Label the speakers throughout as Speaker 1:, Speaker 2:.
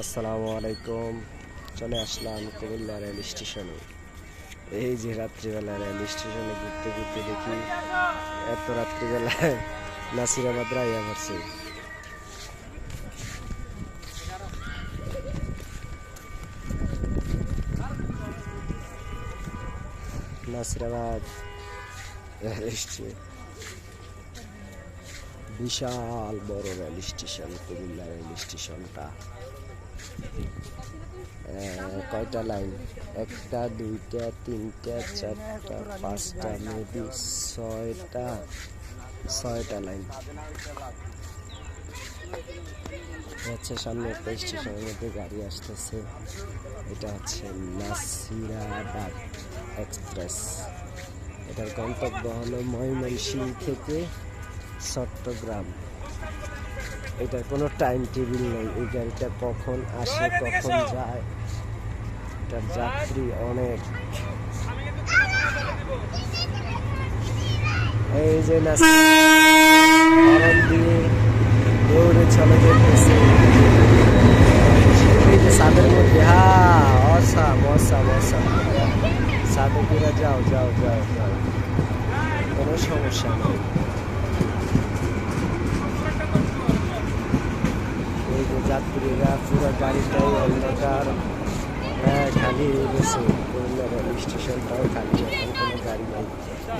Speaker 1: আসসালামু আলাইকুম। চলে আসলাম কুমিল্লা রেল স্টেশনে। এই যে রাত্রিবেলা রেল স্টেশনে ঘুরতে ঘুরতে দেখি, এত রাত্রিবেলায় নাসিরাবাদ রাইয়া পড়ছে নাসিরাবাদ বিশাল বড় রেল স্টেশন, কুমিল্লা রেল স্টেশনটা। কয়টা লাইন? একটা, দুইটা, তিনটা, চারটা, পাঁচটা, মেবি ছয়টা ছয়টা লাইন। হচ্ছে সামনে একটা স্টেশনের মধ্যে গাড়ি আসতেছে। এটা হচ্ছে নাসিরাবাদ এক্সপ্রেস। এটার গন্তব্য হলো ময়মনসিংহ থেকে চট্টগ্রাম। এটার কোনো টাইম টেবিল নেই। এই গাড়িটা কখন আসে, কখন যায় এটার যাত্রী অনেক। এই যে না দৌড়ে চলে যেতেছে। সাদের মধ্যে, হা সাদে যাও যাও যাও যাও। কোনো সমস্যা নেই এই যে যাত্রীরা পুরো গাড়িটাই অন্ধকার। হ্যাঁ খালি গেছে। স্টেশনটাও খালি, এখন কোনো গাড়ি নেই।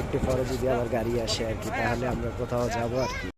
Speaker 1: একটু পরে যদি আবার গাড়ি আসে আর কি, তাহলে আমরা কোথাও যাব আর কি।